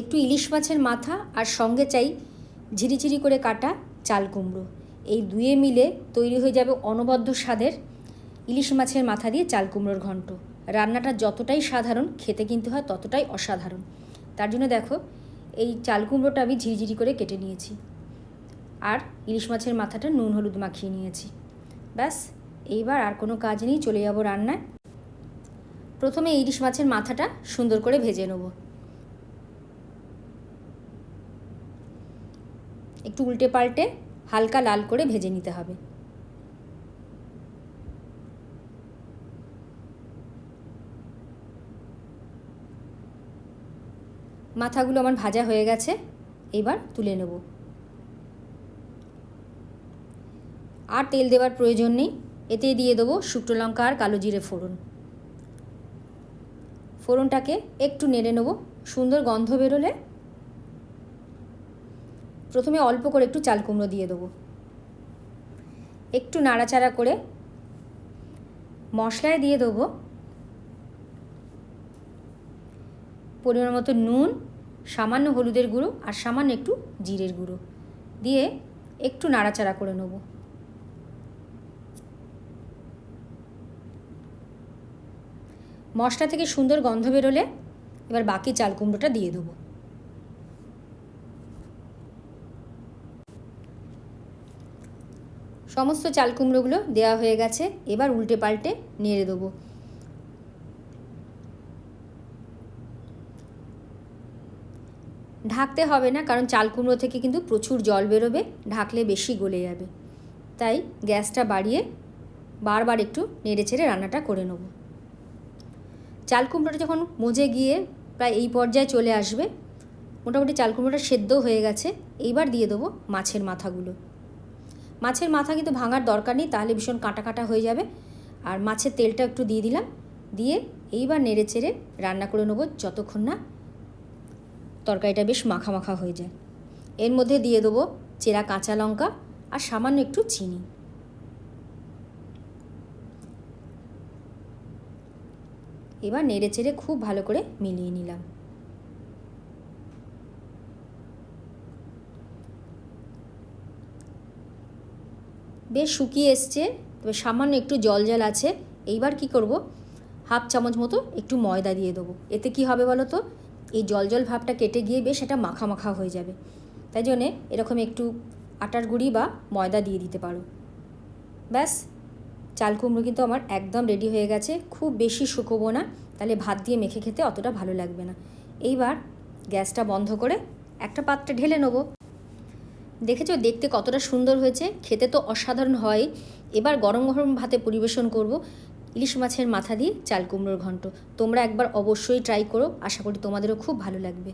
একটু ইলিশ মাছের মাথা আর সঙ্গে চাই ঝিরিঝিরি করে কাটা চাল কুমড়ো। এই দুয়ে মিলে তৈরি হয়ে যাবে অনবদ্য স্বাদের ইলিশ মাছের মাথা দিয়ে চাল কুমড়োর ঘন্ট। রান্নাটা যতটাই সাধারণ, খেতে কিন্তু হয় ততটাই অসাধারণ। তার জন্য দেখো, এই চাল কুমড়োটা আমি ঝিরিঝিরি করে কেটে নিয়েছি। আর ইলিশ মাছের মাথাটা নুন হলুদ মাখিয়ে নিয়েছি। ব্যাস, এইবার আর কোনো কাজ নেই, চলে যাব রান্নায়। প্রথমে ইলিশ মাছের মাথাটা সুন্দর করে ভেজে নেব। একটু উল্টে পাল্টে হালকা লাল করে ভেজে নিতে হবে। মাথাগুলো আমার ভাজা হয়ে গেছে, এবার তুলে নেব। আর তেল দেওয়ার প্রয়োজন নেই, এতে দিয়ে দেবো শুকনো লঙ্কা আর কালো জিরে ফোড়ন। ফোড়নটাকে একটু নেড়ে নেব, সুন্দর গন্ধ বেরোলে প্রথমে অল্প করে একটু চাল কুমড়ো দিয়ে দেবো। একটু নাড়াচাড়া করে মশলায় দিয়ে দেবো পরিমাণ মতো নুন, সামান্য হলুদের গুঁড়ো আর সামান্য একটু জিরের গুঁড়ো দিয়ে একটু নাড়াচাড়া করে নেব। মশলা থেকে সুন্দর গন্ধ বেরোলে এবার বাকি চাল কুমড়োটা দিয়ে দেবো। সমস্ত চাল কুমড়োগুলো দেওয়া হয়ে গেছে, এবার উল্টে পাল্টে নেড়ে দেবো। ঢাকতে হবে না, কারণ চাল কুমড়ো থেকে কিন্তু প্রচুর জল বেরোবে, ঢাকলে বেশি গলে যাবে। তাই গ্যাসটা বাড়িয়ে বারবার একটু নেড়ে ছেড়ে রান্নাটা করে নেব। চাল কুমড়োটা যখন মজে গিয়ে প্রায় এই পর্যায়ে চলে আসবে, মোটামুটি চাল কুমড়োটা সেদ্ধ হয়ে গেছে, এইবার দিয়ে দেবো মাছের মাথাগুলো। মাছের মাথা কিন্তু ভাঙার দরকার নেই, তাহলে ভীষণ কাটা কাটা হয়ে যাবে। আর মাছের তেলটা একটু দিয়ে দিলাম, দিয়ে এইবার নেড়ে চেড়ে রান্না করে নেব যতক্ষণ না তরকারিটা বেশ মাখা মাখা হয়ে যায়। এর মধ্যে দিয়ে দেবো চেরা কাঁচা লঙ্কা আর সামান্য একটু চিনি। এবার নেড়ে চেড়ে খুব ভালো করে মিলিয়ে নিলাম। বেশ শুকিয়ে এসছে, তবে সামান্য একটু জল জল আছে। এইবার কি করব? হাফ চামচ মতো একটু ময়দা দিয়ে দেবো। এতে কি হবে বলো তো? এই জল জল ভাবটা কেটে গিয়ে বেশ এটা মাখা মাখা হয়ে যাবে। তাই জন্যে এরকম একটু আটার গুঁড়ি বা ময়দা দিয়ে দিতে পারো। ব্যাস, চাল কুমড়ো কিন্তু আমার একদম রেডি হয়ে গেছে। খুব বেশি শুকোবো না, তাহলে ভাত দিয়ে মেখে খেতে অতটা ভালো লাগবে না। এইবার গ্যাসটা বন্ধ করে একটা পাত্রে ঢেলে নেব। দেখেছ? দেখতে কতটা সুন্দর হয়েছে। খেতে তো অসাধারণ হয়। এবার গরম গরম ভাতে পরিবেশন করব। ইলিশ মাছের মাথা দিয়ে চাল কুমড়োর ঘন্ট। তোমরা একবার অবশ্যই ট্রাই করো। আশা করি তোমাদেরও খুব ভালো লাগবে।